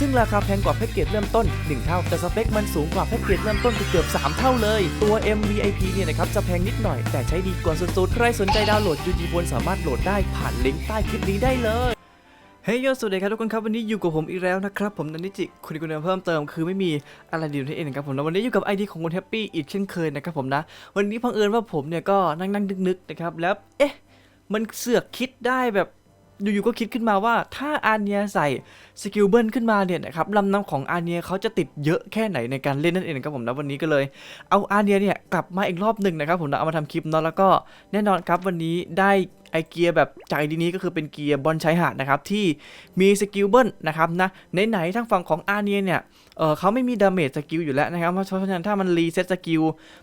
ซึ่งราคาแพงกว่าแพ็กเกจเริ่มต้น 1 เท่า แต่สเปคมันสูงกว่าแพ็กเกจเริ่มต้นเกือบ3 เท่าเลย ตัว MVIP เนี่ยนะครับจะแพงนิดหน่อย แต่ใช้ดีกว่าสุดๆ ใครสนใจดาวน์โหลด UG Phone สามารถโหลดได้ผ่านลิงก์ใต้คลิปนี้ได้เลยเฮ้ยโยสวัสดีครับทุกคนครับวันนี้อยู่กับผมอีกแล้วนะครับผมนันนิจิคุณกคนเดิมเพิ่มเติมคือไม่มีอะไรดีนั่นเองนะครับผมแล้ววันนี้อยู่กับไอดีของคุณแฮปปี้อีกเช่นเคยนะครับผมนะ วันนี้พังเอิญว่าผมเนี่ยก็นั่งนั่งนึกๆนะครับแล้วเอ๊ะมันเสือกคิดได้แบบ อยู่ๆก็คิดขึ้นมาว่าถ้าอาเนียใส่สกิลเบิลขึ้นมาเนี่ยนะครับลำน้ำของอาเนียเขาจะติดเยอะแค่ไหนในการเล่นนั่นเองครับผมนะวันนี้ก็เลย เอาอาเนียเนี่ยกลับมาอีกรอบหนึ่งนะครับผมนะเอามาทำคลิปเนาะแล้วก็แน่นอนครับวันนี้ได้ ไอเกียร์แบบจากไอดีนี้ก็คือเป็นเกียร์บอลชายหาดนะครับที่มีสกิลเบิลนะครับนะไหนๆทางฝั่งของอาเนียเนี่ยเออเขาไม่มีดาเมจสกิลอยู่แล้วนะครับเพราะฉะนั้นถ้ามันรีเซ็ตสกิล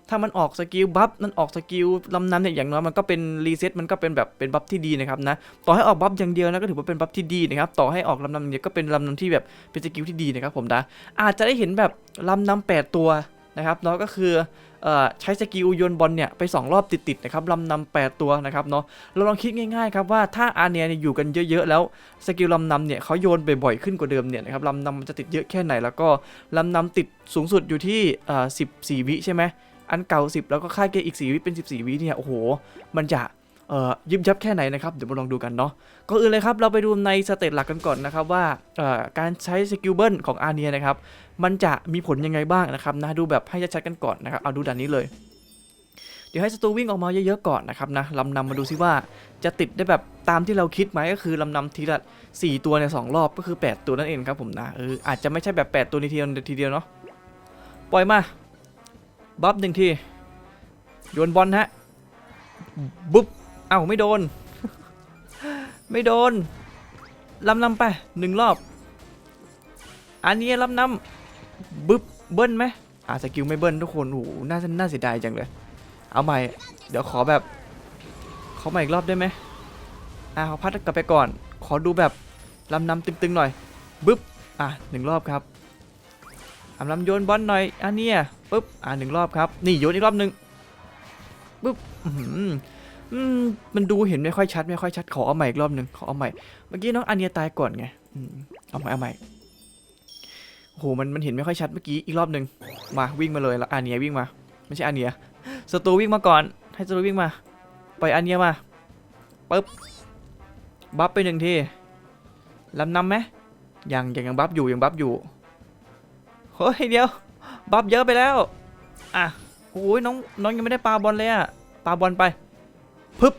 ถ้ามันออกสกิลบัฟมันออกสกิลลำน้ำเนี่ยอย่างน้อยมันก็เป็นรีเซ็ตมันก็เป็นแบบเป็นบัฟที่ดีนะครับนะต่อให้ออกบัฟอย่างเดียวนะก็ถือว่าเป็นบัฟที่ดีนะครับต่อให้ออกลำน้ำเดียก็เป็นลำน้ำที่แบบเป็นสกิลที่ดีนะครับผมนะอาจจะได้เห็นแบบลำน้ำแปดตัวนะครับเนาะก็คือ ใช้สกิลโยนบอลเนี่ยไป 2 รอบติดๆนะครับลำนำ8ตัวนะครับเนาะเราลองคิดง่ายๆครับว่าถ้าอาเนียเนี่ยอยู่กันเยอะๆแล้วสกิลลำนำเนี่ยเขาโยนบ่อยๆขึ้นกว่าเดิมเนี่ยนะครับลำนำมันจะติดเยอะแค่ไหน แล้วก็ลำนำติดสูงสุดอยู่ที่อ่อ14วิใช่ไหมอันเก่า 10 แล้วก็ค่าเกอีก 4 วิเป็น 14 วิเนี่ย โอ้โห มันจะ ยิบยับแค่ไหนนะครับ เดี๋ยวมาลองดูกันเนาะก่อนอื่นเลยครับ เราไปดูในสเตตหลักกันก่อนนะครับว่าการใช้สกิลเบิลของอาเนียนะครับ มันจะมีผลยังไงบ้างนะครับนะดูแบบให้ชัดๆกันก่อนนะครับ เอาดูด่านนี้เลย เดี๋ยวให้สตูวิ่งออกมาเยอะๆก่อนนะครับนะลำนำมาดูซิว่าจะติดได้แบบตามที่เราคิดไหมก็คือลำนำทีละ 4 ตัวในสองรอบก็คือ 8 ตัวนั่นเองครับผมนะเอออาจจะไม่ใช่แบบ 8 ตัวในทีเดียวทีเดียวเนาะปล่อยมาบัฟหนึ่งทีโยนบอลฮะบุ๊บ อ้าไม่โดน ไม่โดนลำนำไปหนึ่งรอบ อันนี้ลำนำบึ๊บเบิ้ลไหมอ่าสกิลไม่เบิ้ลทุกคนโอ้โหน่าน่าเสียดายจังเลย เอาใหม่ เดี๋ยวขอแบบ ขอใหม่อีกรอบได้ไหมอ่าขอพัดกลับไปก่อน ขอดูแบบลำนำตึงๆหน่อยบึ๊บอะหนึ่งรอบครับอำลำโยนบอลหน่อยอันเนี้ยปึ๊บอ่าหนึ่งรอบครับ นี่โยนอีกรอบหนึ่งปึ๊บ อืมมันดูเห็นไม่ค่อยชัดไม่ค่อยชัดขอเอาใหม่อีกรอบหนึ่งขอเอาใหม่เมื่อกี้น้องอันเนียตายก่อนไงอืมเอาใหม่เอาใหม่โอ้โหมันมันเห็นไม่ค่อยชัดเมื่อกี้อีกรอบหนึ่งมาวิ่งมาเลยแล้วอาเนียวิ่งมา ไม่ใช่อาเนียสตูวิ่งมาก่อน ให้สตูวิ่งมาปล่อยอาเนียมาปึ๊บบัฟไปหนึ่งทีลำนำไหมยังยังยังบัฟอยู่ยังบัฟอยู่เฮ้ยเดียวบัฟเยอะไปแล้วอะโอ้ยน้องน้องยังไม่ได้ปาบอลเลยอะปาบอลไป ปึ๊บ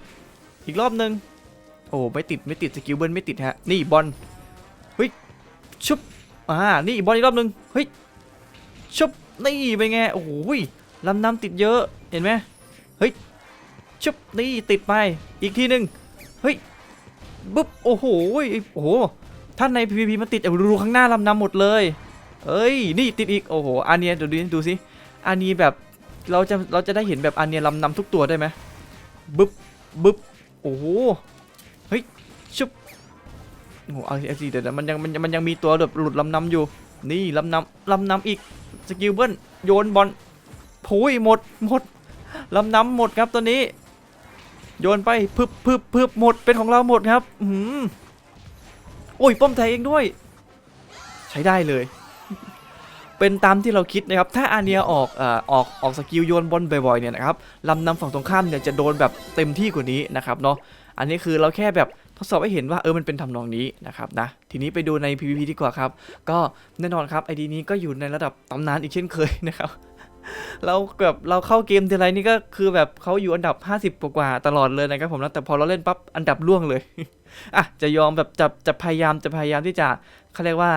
อีกรอบหนึ่งโอ้ไม่ติดไม่ติดสกิลเบิลไม่ติดฮะนี่บอลเฮ้ยชุบอ่านี่บอลอีกรอบหนึ่งเฮ้ยชุบนี่เป็นไงโอ้โหยลำน้ำติดเยอะเห็นไหมเฮ้ยชุบนี่ติดไปอีกทีหนึ่งเฮ้ยบุ๊บโอ้โหโอ้โหท่านใน PVP มันติดเอาดูข้างหน้าลำน้ำหมดเลยเอ้ยนี่ติดอีกโอ้โหอันเนี้ยดูดิดูสิอันนี้แบบเราจะเราจะได้เห็นแบบอันเนี้ยลำน้ำทุกตัวได้ไหม บึ๊บบึ๊บโอ้โหเฮ้ยชุบโอ้โหเอาเอาสิเดี๋ยวมันยังมันยังมันยังมีตัวแบบหลุดลำนำอยู่ นี่ลำนำลำนำอีกสกิลเบิ้ลโยนบอลโผยหมดหมดลำนำหมดครับตัวนี้ โยนไปพึบพึบพึบหมดเป็นของเราหมดครับอือหือโอ้ยป้อมไทยเองด้วย ใช้ได้เลย เป็นตามที่เราคิดนะครับ ถ้าอาเนียออกเอ่อออกออกสกิลโยนบอลบ่อยๆเนี่ยนะครับลำนำฝั่งตรงข้ามเนี่ยจะโดนแบบเต็มที่กว่านี้นะครับเนาะ อันนี้คือเราแค่แบบทดสอบให้เห็นว่าเออมันเป็นทำนองนี้นะครับนะ ทีนี้ไปดูใน PVP ดีกว่าครับ ก็แน่นอนครับไอดีนี้ก็อยู่ในระดับตำนานอีกเช่นเคยนะครับเราแบบเราเข้าเกมทีไรนี่ก็คือแบบเขาอยู่อันดับ 50กว่าตลอดเลยนะครับผมนะแต่พอเราเล่นปั๊บอันดับล่วงเลยอะจะยอมแบบจะจะพยายามจะพยายามที่จะ เขาเรียกว่า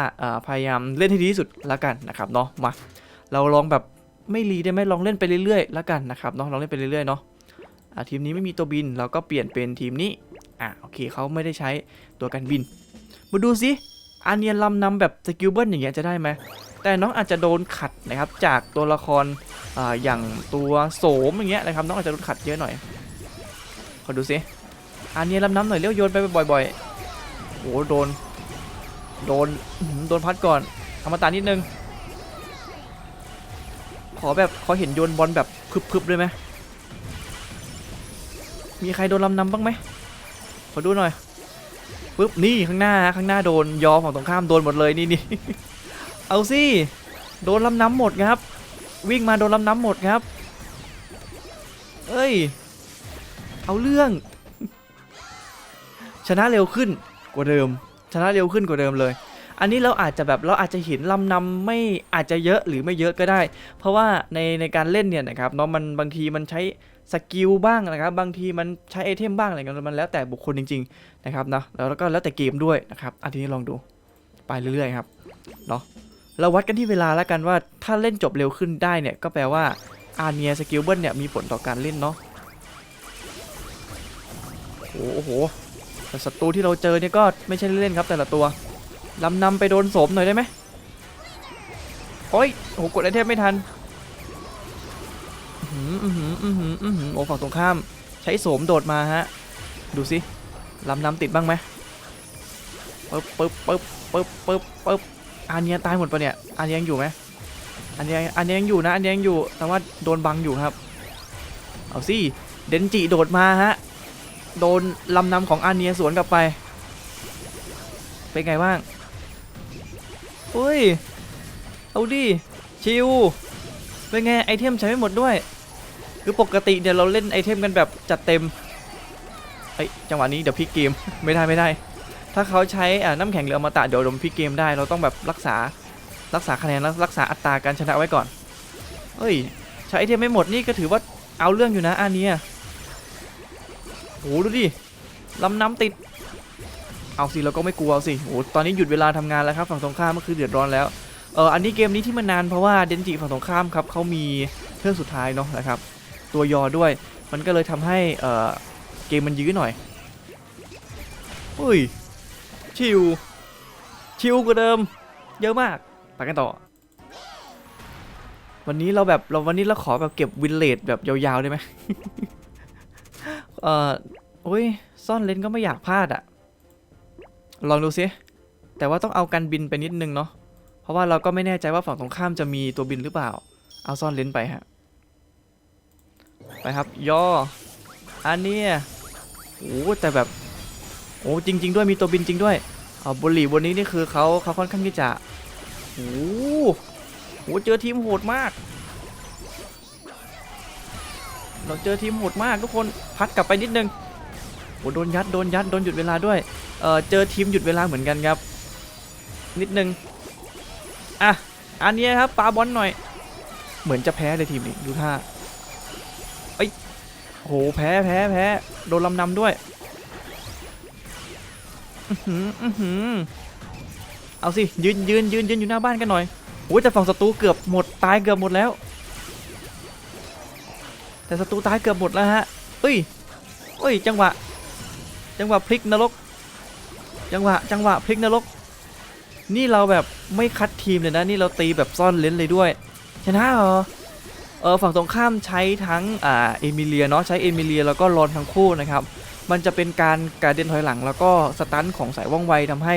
พยายามเล่นให้ดีที่สุดละกันนะครับเนาะมาเราลองแบบไม่รีได้ไหมลองเล่นไปเรื่อยๆละกันนะครับเนาะลองเล่นไปเรื่อยๆเนาะะทีมนี้ไม่มีตัวบินเราก็เปลี่ยนเป็นทีมนี้อะโอเคเขาไม่ได้ใช้ตัวกันบิน มาดูสิอาเนียนลำนำแบบสกิลเบิลอย่างเงี้ยจะได้ไหมแต่น้องอาจจะโดนขัดนะครับจากตัวละครออย่างตัวโสมอย่างเงี้ยนะครับน้องอาจจะโดนขัดเยอะหน่อยขอดูสิอาเนียนลำน้ำหน่อยเลี้ยวโยนไปบ่อยๆโอ้โดน โดนโดนพัดก่อนอมตะนิดนึง ขอแบบขอเห็นโยนบอลแบบพึบๆเลยไหมมีใครโดนลำนำบ้างไหมขอดูหน่อยปึ๊บนี่ข้างหน้าข้างหน้าโดนยอฝั่งตรงข้ามโดนหมดเลยนี่นี่เอาสิโดนลำน้ำหมดครับ วิ่งมาโดนลำน้ำหมดครับ เอ้ย เอาเรื่อง ชนะเร็วขึ้นกว่าเดิม ชนะเร็วขึ้นกว่าเดิมเลย อันนี้เราอาจจะแบบเราอาจจะเห็นลำนำไม่อาจจะเยอะหรือไม่เยอะก็ได้ เพราะว่าในในการเล่นเนี่ยนะครับเนาะมันบางทีมันใช้สกิลบ้างนะครับ บางทีมันใช้ไอเทมบ้างอะไรกันมันแล้วแต่บุคคลจริงๆนะครับนะแล้วก็แล้วแต่เกมด้วยนะครับอันนี้ลองดูไปเรื่อยๆครับเนาะเราวัดกันที่เวลาแล้วกันว่าถ้าเล่นจบเร็วขึ้นได้เนี่ยก็แปลว่าอาเนียสกิลเบิลเนี่ยมีผลต่อการเล่นเนาะโอ้โห แต่ศัตรูที่เราเจอเนี่ยก็ไม่ใช่เล่นๆครับแต่ละตัวลำนำไปโดนโสมหน่อยได้ไหมโอ้ยโอ้โหกดไอเทมไม่ทันอื้อหืออื้อหืออื้อหืออื้อหือโอ้ฝั่งตรงข้าม ใช้โสมโดดมาฮะ ดูสิลำนำติดบ้างไหมปึ๊บปึ๊บปึ๊บปึ๊บปึ๊บปึ๊บอันเนี้ยตายหมดปะเนี่ย อันเนี้ยยังอยู่ไหมอันเนี้ยอันเนี้ยยังอยู่นะ อันเนี้ยยังอยู่ แต่ว่าโดนบังอยู่ครับ เอาสิ เดนจิโดดมาฮะ โดนลำนำของอาเนียสวนกลับไป เป็นไงบ้างเฮ้ย เอาดิ ชิว เป็นไง ไอเทมใช้ไม่หมดด้วย คือปกติเนี่ยเราเล่นไอเทมกันแบบจัดเต็มเฮ้ยจังหวะนี้เดี๋ยวพลิกเกม ไม่ได้ไม่ได้ ถ้าเขาใช้น้ำแข็งหรืออมตะเดี๋ยวดนพลิกเกมได้ เราต้องแบบรักษา รักษาคะแนนรักษาอัตราการชนะไว้ก่อน เฮ้ย ใช้ไอเทมไม่หมดนี่ก็ถือว่าเอาเรื่องอยู่นะอันเนี้ย โหดูดิลำน้ำติด เอาสิเราก็ไม่กลัวเอาสิโหตอนนี้หยุดเวลาทำงานแล้วครับฝั่งตรงข้ามก็คือเดือดร้อนแล้วเอออันนี้เกมนี้ที่มันนานเพราะว่าเดนจิฝั่งตรงข้ามครับเขามีเครื่องสุดท้ายเนาะนะครับ ตัวยอด้วย มันก็เลยทำให้เออเกมมันยื้อหน่อยอุ้ยชิวชิวกว่าเดิม เยอะมากไปกันต่อ วันนี้เราแบบเราวันนี้เราขอแบบเก็บวินเลดแบบยาวๆได้ไหม เออโอ้ยซ่อนเลนก็ไม่อยากพลาดอะลองดูซิแต่ว่าต้องเอากันบินไปนิดนึงเนาะเพราะว่าเราก็ไม่แน่ใจว่าฝั่งตรงข้ามจะมีตัวบินหรือเปล่า เอาซ่อนเลนส์ไปฮะไปครับย่ออันนี้โอ้แต่แบบโอ้จริง ๆ ด้วยมีตัวบินจริงด้วยเอาบุหรี่บนนี้นี่คือเขาเขาค่อนข้างที่จะโอ้โหเจอทีมโหดมาก เราเจอทีมโหดมากทุกคนพัดกลับไปนิดนึงโอ้โดนยัดโดนยัดโดนหยุดเวลาด้วยเออเจอทีมหยุดเวลาเหมือนกันครับ นิดนึงอะอันนี้ครับปาบอลหน่อย เหมือนจะแพ้เลยทีมนี้ดูท่าเอ้ยโหแพ้แพ้แพ้โดนลำนำด้วยอื้อหืออื้อหือเอาสิยืนยืนยืนยืนอยู่หน้าบ้านกันหน่อยโอ้ยแต่ฝั่งศัตรูเกือบหมดตายเกือบหมดแล้ว แต่ศัตรูตายเกือบหมดแล้วฮะเอ้ยเอ้ย จังหวะ จังหวะพลิกนรก จังหวะ จังหวะพลิกนรก นี่เราแบบไม่คัดทีมเลยนะ นี่เราตีแบบซ่อนเลนเลยด้วย ชนะเหรอ เออฝั่งตรงข้ามใช้ทั้งอ่าเอมิเลียเนาะ ใช้เอมิเลียแล้วก็รอนทั้งคู่นะครับ มันจะเป็นการการเดินถอยหลัง แล้วก็สตันของสายว่องไวทำให้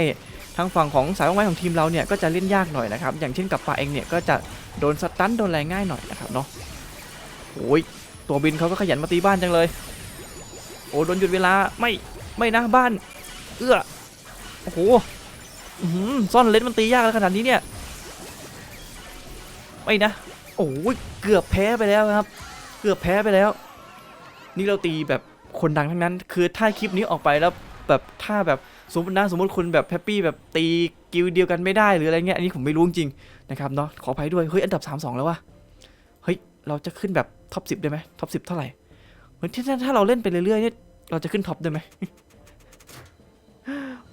ทั้งฝั่งของสายว่องไวของทีมเราเนี่ยก็จะเล่นยากหน่อยนะครับ อย่างเช่นกับปาเองเนี่ยก็จะโดนสตันโดนแรงง่ายหน่อยนะครับเนาะโอ้ย ตัวบินเขาก็ขยันมาตีบ้านจังเลย โอ้โดนหยุดเวลาไม่ไม่นะบ้าน เอื้อโอ้โหซ่อนเลนมันตียากแล้วขนาดนี้เนี่ยไม่นะโอ้ยเกือบแพ้ไปแล้วครับ เกือบแพ้ไปแล้ว นี่เราตีแบบคนดังทั้งนั้น คือถ้าคลิปนี้ออกไปแล้วแบบถ้าแบบสมมตินะสมมติคุณแบบแฮปปี้แบบตีกิลเดียวกันไม่ได้หรืออะไรเงี้ยอันนี้ผมไม่รู้จริงนะครับเนาะขออภัยด้วยเฮ้ยอันดับ 3 2 แล้ววะ เราจะขึ้นแบบท็อป10ได้ไหมท็อป10เท่าไหร่เหมือนที่ถ้าเราเล่นไปเรื่อยๆเนี่ยเราจะขึ้นท็อปได้ไหม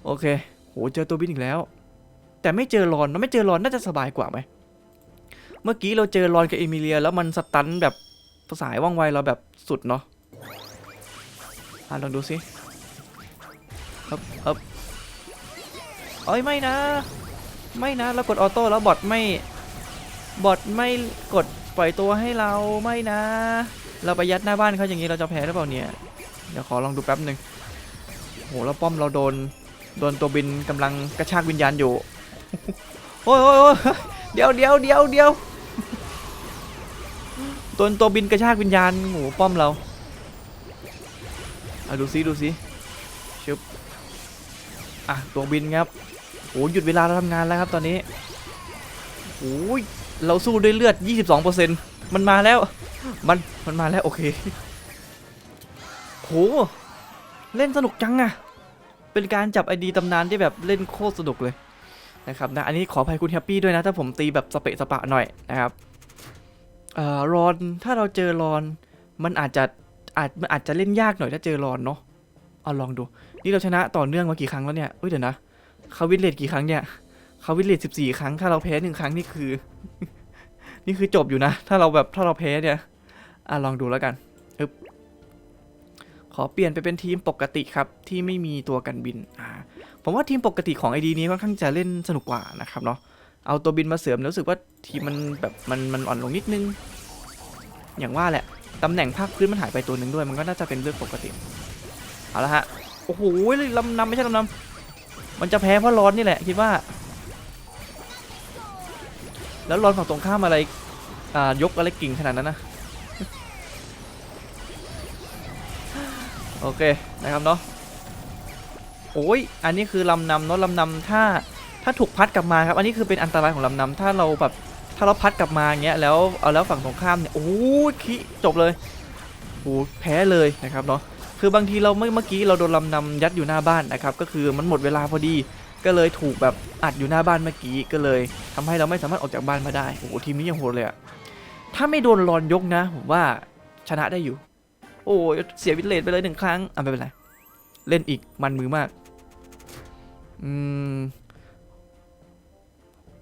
โอเคโหเจอตัวบินอีกแล้ว แต่ไม่เจอรอนนะไม่เจอรอนน่าจะสบายกว่าไหมเมื่อกี้เราเจอรอนกับเอมิเลีย แล้วมันสตันแบบสายว่องไวเราแบบสุดเนาะอะลองดูสิฮึบฮึบเอ้ยไม่นะ ไม่นะเรากดออโต้แล้วบอทไม่บอทไม่กด ปล่อยตัวให้เราไม่นะ เราไปยัดหน้าบ้านเขาอย่างนี้เราจะแพ้หรือเปล่าเนี่ย เดี๋ยวขอลองดูแป๊บหนึ่งโหแล้วป้อมเราโดน โดนตัวบินกำลังกระชากวิญญาณอยู่ โอ้ยโอ้ยเดี๋ยวเดี๋ยวเดี๋ยวเดี๋ยวโดนตัวบินกระชากวิญญาณโหป้อมเราอะดูซิดูซิชึบอะตัวบินครับโหหยุดเวลาเราทำงานแล้วครับตอนนี้โอ้ย เราสู้ด้วยเลือด 22%มันมาแล้ว มัน มันมาแล้ว โอเค โห เล่นสนุกจังอะเป็นการจับไอดีตำนานที่แบบเล่นโคตรสนุกเลยนะครับนะ อันนี้ขออภัยคุณแฮปปี้ด้วยนะ ถ้าผมตีแบบสเปะสปะหน่อยนะครับ เอ่อ รอน ถ้าเราเจอรอน มันอาจจะ อาจ มันอาจจะเล่นยากหน่อยถ้าเจอรอนเนาะ เอาลองดู นี่เราชนะต่อเนื่องมากี่ครั้งแล้วเนี่ยเอ้ยเดี๋ยวนะเขาวินเลตกี่ครั้งเนี่ย เขาวินเลต14ครั้ง ถ้าเราแพ้หนึ่งครั้งนี่คือ นี่คือจบอยู่นะ ถ้าเราแบบถ้าเราแพ้เนี่ยอะลองดูแล้วกันอึบขอเปลี่ยนไปเป็นทีมปกติครับ ที่ไม่มีตัวกันบินอ่าผมว่าทีมปกติของไอดีนี้ค่อนข้างจะเล่นสนุกกว่านะครับเนาะเอาตัวบินมาเสริมรู้สึกว่าทีมมันแบบมันมันอ่อนลงนิดนึง อย่างว่าแหละตำแหน่งภาคพื้นมันหายไปตัวหนึ่งด้วย มันก็น่าจะเป็นเรื่องปกติเอาละฮะโอ้โหลำนำไม่ใช่ลำนำมันจะแพ้เพราะร้อนนี่แหละคิดว่า แล้วรอนฝั่งตรงข้ามอะไร อ่า ยกอะไรกิ่งขนาดนั้นนะ โอเค นะครับเนาะ โอ้ย อันนี้คือลำนำเนาะลำนำถ้า ถ้าถูกพัดกลับมาครับ อันนี้คือเป็นอันตรายของลำนำถ้าเราแบบ ถ้าเราพัดกลับมาอย่างเงี้ย แล้ว เอาแล้วฝั่งตรงข้ามเนี่ย โอ้ยคิจบเลยโอ้แพ้เลยนะครับเนาะ คือบางทีเราเมื่อกี้เราโดนลำนำยัดอยู่หน้าบ้านนะครับ ก็คือมันหมดเวลาพอดี ก็เลยถูกแบบอัดอยู่หน้าบ้านเมื่อกี้ก็เลยทำให้เราไม่สามารถออกจากบ้านมาได้โอ้โหทีมนี้ยังโหดเลยอะถ้าไม่โดนรอนยกนะผมว่าชนะได้อยู่ โอ้ยเสียวิเลตไปเลยหนึ่งครั้งอะไม่เป็นไรเล่นอีกมันมือมากอืม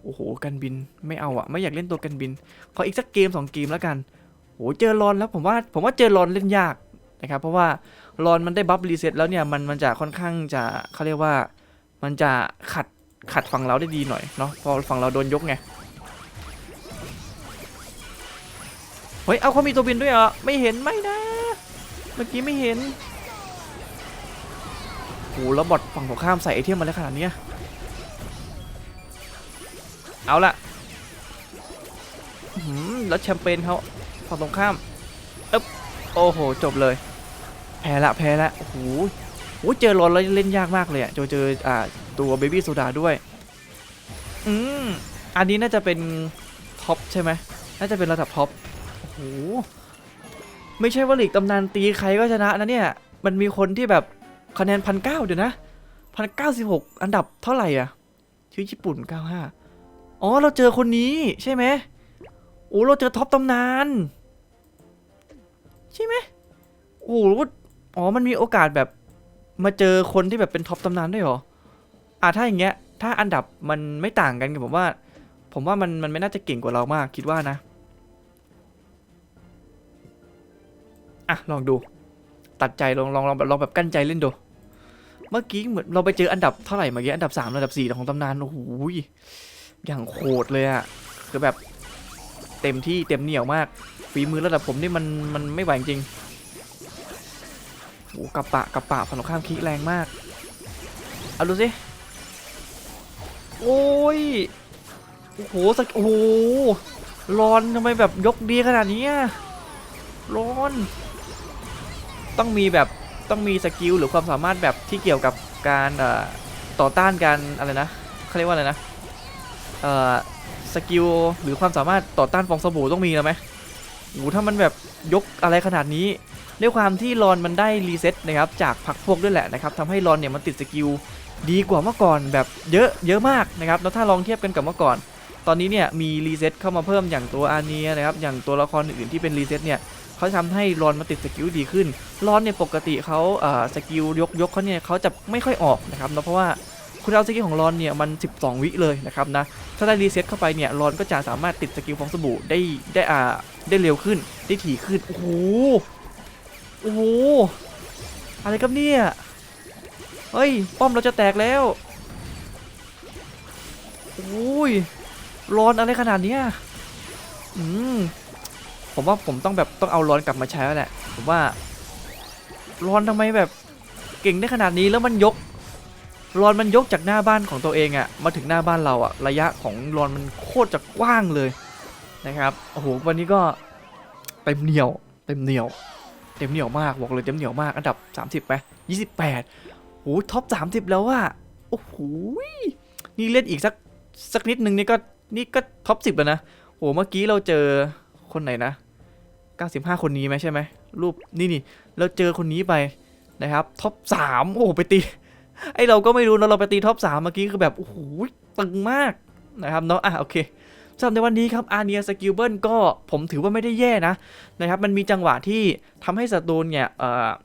โอ้โหกันบินไม่เอาอะไม่อยากเล่นตัวกันบิน ขออีกสักเกมสองเกมแล้วกันโอ้เจอรอนแล้วผมว่าผมว่าเจอรอนเล่นยากนะครับเพราะว่ารอนมันได้บัฟรีเซ็ตแล้วเนี่ยมันมันจะค่อนข้างจะเขาเรียกว่า มันจะขัดขัดฝั่งเราได้ดีหน่อยเนาะพอฝั่งเราโดนยกไงเฮ้ยเอาเขามีตัวบินด้วยเหรอไม่เห็นไม่นะ เมื่อกี้ไม่เห็นโหแล้วบอทฝั่งตรงข้ามใส่ไอเทมมาแล้วขนาดนี้เอาละหือแล้วแชมเปญเขาฝั่งตรงข้ามอ๊บโอ้โหจบเลย แพ้ละแพ้ละโอ้โห โอ้เจอรอนแล้วเล่นยากมากเลยอะเจอเจออ่าตัวเบบี้โซดาด้วย อืมอันนี้น่าจะเป็นท็อปใช่ไหมน่าจะเป็นระดับท็อปโอ้โหไม่ใช่ว่าหลีกตำนานตีใครก็ชนะนะเนี่ย มันมีคนที่แบบคะแนนพันเก้าเดี๋ยวนะพันเก้าสิบหกอันดับเท่าไหร่อะชื่อญี่ปุ่นเก้าห้าอ๋อเราเจอคนนี้ใช่ไหมโอ้เราเจอท็อปตำนาน ใช่ไหมโอ้โหอ๋อมันมีโอกาสแบบ มาเจอคนที่แบบเป็นท็อปตำนานด้วยเหรออะถ้าอย่างเงี้ย ถ้าอันดับมันไม่ต่างกันกับผมว่า ผมว่ามันมันไม่น่าจะเก่งกว่าเรามากคิดว่านะ อะลองดู ตัดใจลองลองลองแบบลองแบบกั้นใจเล่นดู เมื่อกี้เหมือนเราไปเจออันดับเท่าไหร่เมื่อกี้อันดับ3อันดับ4ของตำนานโอ้โหอย่างโหดเลยอะคือแบบเต็มที่เต็มเหนียวมากฝีมือระดับผมนี่มันมันไม่ไหวจริง โอ้กระปะกระปะฝั่งตรงข้ามคีแรงมาก เอาดูสิโอ้ยโอ้โหสักโอ้โหร้อนทำไมแบบยกดีขนาดนี้ร้อน ต้องมีแบบต้องมีสกิลหรือความสามารถแบบที่เกี่ยวกับการต่อต้านการอะไรนะเขาเรียกว่าอะไรนะเอ่อสกิลหรือความสามารถต่อต้านฟองสบู่ต้องมีแล้วไหมโอ้ถ้ามันแบบยกอะไรขนาดนี้ ด้วยความที่รอนมันได้รีเซ็ตนะครับจากผักพวกด้วยแหละนะครับทำให้รอนเนี่ยมันติดสกิลดีกว่าเมื่อก่อนแบบเยอะเยอะมากนะครับแล้วถ้าลองเทียบกันกับเมื่อก่อน ตอนนี้เนี่ยมีรีเซ็ตเข้ามาเพิ่มอย่างตัวอาเนียนะครับอย่างตัวละครอื่นที่เป็นรีเซ็ตเนี่ยเขาทำให้รอนมาติดสกิลดีขึ้นรอนเนี่ยปกติเขาเอ่อสกิลยกยกเขาเนี่ยเขาจะไม่ค่อยออกนะครับเนอะเพราะว่าคุณเอาสกิลของรอนเนี่ยมัน 12 วิเลยนะครับนะถ้าได้รีเซ็ตเข้าไปเนี่ยรอนก็จะสามารถติดสกิลฟองสบู่ได้ได้อ่าได้เร็วขึ้นได้ถี่ขึ้นโอ้โห อ้โห อะไรครับเนี่ย เฮ้ย ป้อมเราจะแตกแล้วโอ้ย ร้อนอะไรขนาดเนี้ยอืม ผมว่าผมต้องแบบต้องเอาร้อนกลับมาใช้แล้วแหละ ผมว่า ร้อนทำไมแบบเก่งได้ขนาดนี้แล้วมันยก ร้อนมันยกจากหน้าบ้านของตัวเองอะมาถึงหน้าบ้านเราอะระยะของร้อนมันโคตรจะกว้างเลยนะครับ โอ้โห วันนี้ก็เต็มเหนียว เต็มเหนียว เต็มเหนียวมากบอกเลยเต็มเหนียวมากอันดับ 30ไป28โหท็อป30แล้วว่าโอ้โหนี่เล่นอีกสักสักนิดนึงนี่ก็นี่ก็ท็อป10แล้วนะโหเมื่อกี้เราเจอคนไหนนะ 95 คนนี้ไหมใช่ไหมรูปนี่นี่เราเจอคนนี้ไปนะครับท็อป3โอ้โหไปตีไอเราก็ไม่รู้นะเราไปตีท็อป3เมื่อกี้คือแบบโอ้โหตึงมากนะครับเนาะอะโอเค สำหรับในวันนี้ครับอาเนียสกิลเบิลก็ผมถือว่าไม่ได้แย่นะนะครับมันมีจังหวะที่ทำให้ศัตรูเนี่ย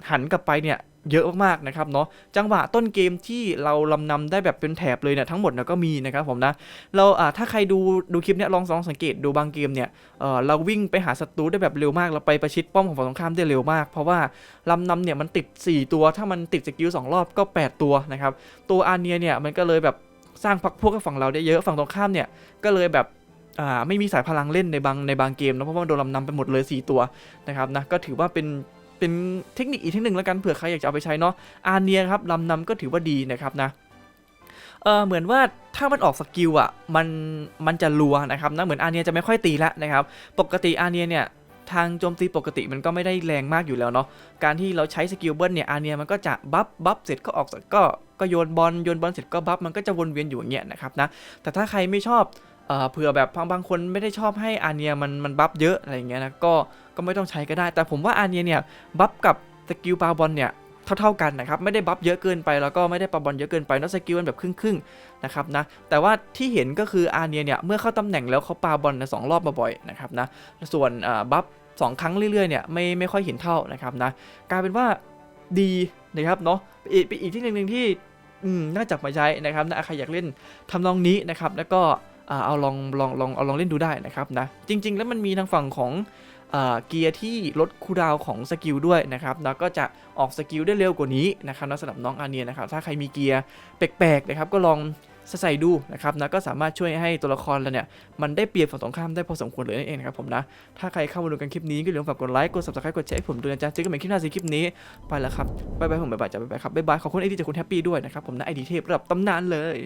หันกลับไปเนี่ยเยอะมากๆนะครับเนาะจังหวะต้นเกมที่เราลำนำได้แบบเป็นแถบเลยเนี่ยทั้งหมดเนี่ยก็มีนะครับผมนะเราถ้าใครดูดูคลิปเนี่ยลองลองสังเกตดูบางเกมเนี่ยเเราวิ่งไปหาศัตรูได้แบบเร็วมาก เราไปประชิดป้อมของฝั่งตรงข้ามได้เร็วมาก เพราะว่าลำนำเนี่ยมันติด 4 ตัว ถ้ามันติดสกิลสองรอบก็ 8 ตัวนะครับตัวอาเนียเนี่ยมันก็เลยแบบสร้างพักพวกกับฝั่งเราได้เยอะฝั่งตรงข้ามเนี่ยก็เลยแบบ อ่าไม่มีสายพลังเล่นในบางในบางเกมนะเพราะว่าโดนลำนำไปหมดเลย 4 ตัวนะครับนะก็ถือว่าเป็นเป็นเทคนิคอีกเทคนิคแล้วกันเผื่อใครอยากจะเอาไปใช้เนาะอาเนียครับลำนำก็ถือว่าดีนะครับนะเออเหมือนว่าถ้ามันออกสกิลอะมันมันจะรัวนะครับนะเหมือนอาเนียจะไม่ค่อยตีละนะครับปกติอาเนียเนี่ยทางโจมตีปกติมันก็ไม่ได้แรงมากอยู่แล้วเนาะ การที่เราใช้สกิลเบิลเนี่ยอาเนียมันก็จะบัฟบัฟเสร็จก็ออกก็ก็โยนบอลโยนบอลเสร็จก็บัฟมันก็จะวนเวียนอยู่อย่างเงี้ยนะครับนะ แต่ถ้าใครไม่ชอบ เผื่อแบบบางคนไม่ได้ชอบให้อาเนียมันมันบัฟเยอะอะไรอย่างเงี้ยนะก็ก็ไม่ต้องใช้ก็ได้ แต่ผมว่าอาเนียเนี่ยบัฟกับสกิลปาบอลเนี่ยเท่าๆกันนะครับไม่ได้บัฟเยอะเกินไปแล้วก็ไม่ได้ปาบอลเยอะเกินไปเนอะสกิลมันแบบครึ่งๆนะครับนะแต่ว่าที่เห็นก็คืออาเนียเนี่ยเมื่อเข้าตำแหน่งแล้วเขาปาบอลสองรอบบ่อยนะครับนะส่วนบัฟสองครั้งเรื่อยๆเนี่ยไม่ไม่ค่อยเห็นเท่านะครับนะกลายเป็นว่าดีนะครับเนาะอีกเป็นอีกที่หนึ่งที่น่าจับมาใช้นะครับนะใครอยากเล่นทำนองนี้นะครับแล้วก็ เอาลองลองลองเอาลองเล่นดูได้นะครับนะจริง ๆ แล้วมันมีทางฝั่งของเกียร์ที่ลดคูดาวของสกิลด้วยนะครับแล้วก็จะออกสกิลได้เร็วกว่านี้นะครับนะสำหรับน้องอาเนียนะครับถ้าใครมีเกียร์แปลกๆนะครับก็ลองใส่ดูนะครับนะก็สามารถช่วยให้ตัวละครเราเนี่ยมันได้เปรียบฝั่งตรงข้ามได้พอสมควรเลยนั่นเองนะครับผมนะถ้าใครเข้ามาดูกันคลิปนี้ก็อย่าลืมฝากกดไลค์กด subscribe กดแชร์ให้ผมด้วยนะจ๊ะเจอกันใหม่คลิปหน้าสิคลิปนี้ไปแล้วครับบายบายผมบายบายจ้ะบายบายครับบายบายขอบคุณไอดีจากคุณแฮปปี้ด้วยนะครับผมนะไอดีเทพระดับตำนานเลย